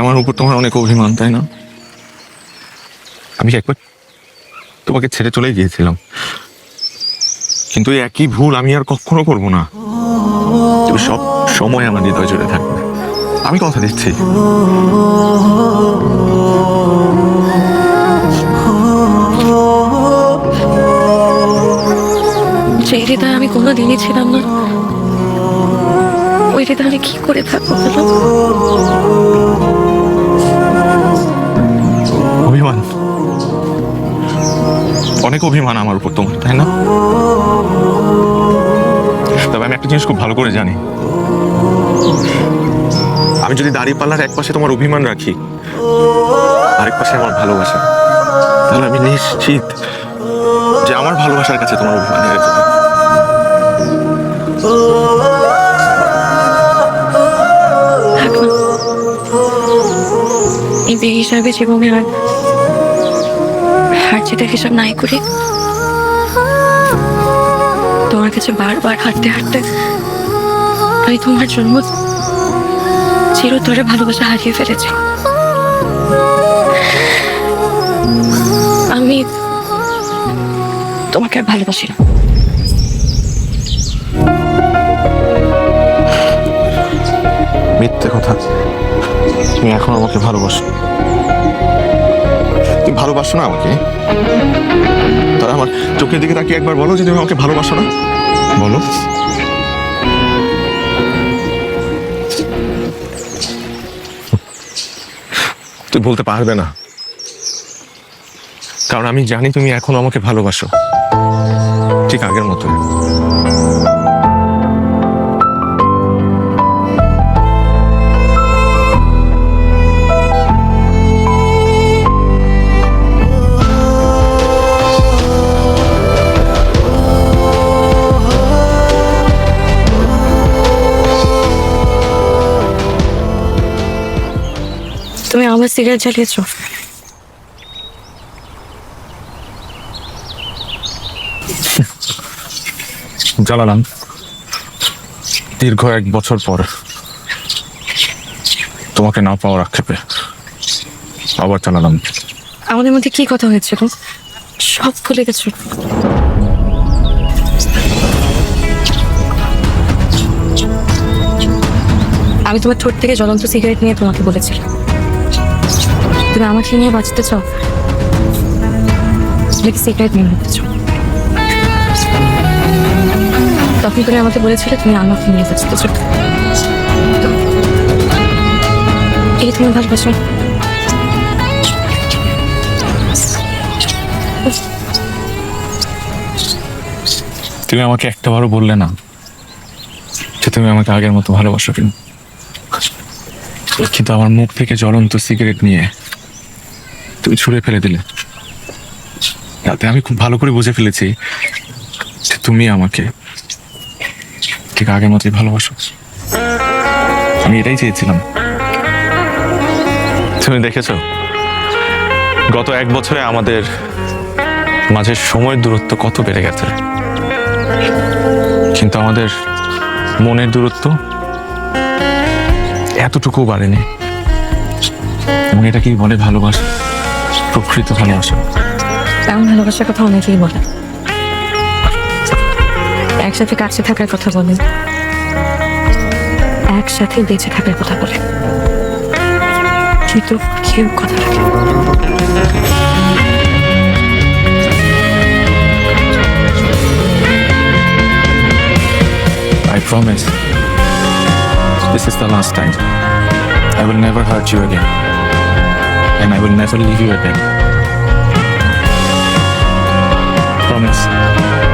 আমার উপর তোমার অনেক অভিমান, তাই না? আমি একবার তোমাকে ছেড়ে চলে গিয়েছিলাম। কিন্তু একই ভুল আমি আর কখনো করব না। সব সময় আমার হৃদয় জুড়ে থাকবে। আমি কথা দিচ্ছি। যে হৃদয় আমি কোনো দিনই ছিলাম না, ওই হৃদয় আমি কি করে থাকব অভিমান। অনেক অভিমান আমার উপর তোমার, তাই না? তবে আমি একটা জিনিস খুব ভালো করে জানি। আমি যদি দাড়ি পাল্লার এক পাশে তোমার অভিমান রাখি, আরেক পাশে আমার ভালোবাসা, তাহলে আমি নিশ্চিত যে আমার ভালোবাসার কাছে তোমার অভিমান হেরে যাবে। এই হিসাবে জীবনে আর যেটা হিসাব নাই করি। তোমার কাছে বারবার হাঁটতে হাঁটতে আমি তোমার জন্ম চিরতরে ভালোবাসা হারিয়ে ফেলেছি। আমি তোমাকে আর ভালোবাসি না। মিথ্যে কথা। তুমি এখন আমাকে ভালোবাসো। তুমি ভালোবাসো না আমাকে? তারা আমার চোখের দিকে তাকিয়ে একবার বলো যে তুমি আমাকে ভালোবাসো না। বলো। তুই বলতে পারবে না। কারণ আমি জানি তুমি এখন আমাকে ভালোবাসো। ঠিক আগের মতো আমার সিগারেট জ্বালিয়েছো? জ্বালালাম। দীর্ঘ এক বছর পর তোমাকে না পাওয়ার আক্ষেপে আবার চালালাম আমাদের মধ্যে কি কথা হয়েছিল সব ভুলে গেছো। আমি তোমার ঠোঁট থেকে জ্বলন্ত সিগারেট নিয়ে তোমাকে বলেছিলাম। তুমি আমাকে নিয়ে বাঁচতে চাও? সিগারেট নিয়ে বাঁচতে চাও? তখন তুমি আমাকে বলেছিলে তুমি আমাকে নিয়ে বাঁচতে চাও। এই তুমি ভালোবাসো। তুমি আমাকে একটাবারও বললে না যে তুমি আমাকে আগের মতো ভালোবাসো কিনা। কিন্তু আমার মুখ থেকে জ্বলন্ত সিগারেট নিয়ে তুমি ছুঁড়ে ফেলে দিলে। তাতে আমি খুব ভালো করে বুঝে ফেলেছি যে তুমি আমাকে ঠিক আগের মতোই ভালোবাসো। আমি এটাই চেয়েছিলাম। তুমি দেখেছ? গত এক বছরে আমাদের মাঝে সময়ের দূরত্ব কত বেড়ে গেছে। কিন্তু আমাদের মনের দূরত্ব এতটুকু বাড়েনি। এবং কি বলে ভালোবাসা? প্রকৃত ভালোবাসা এমন ভালোবাসার কথা অনেকেই বলে একসাথে কাছে থাকার কথা বলে একসাথে বেঁচে থাকার কথা বলে কিন্তু কেউ কথা রাখে। I promise this is the last time. I will never hurt you again. And I will never leave you again. Promise.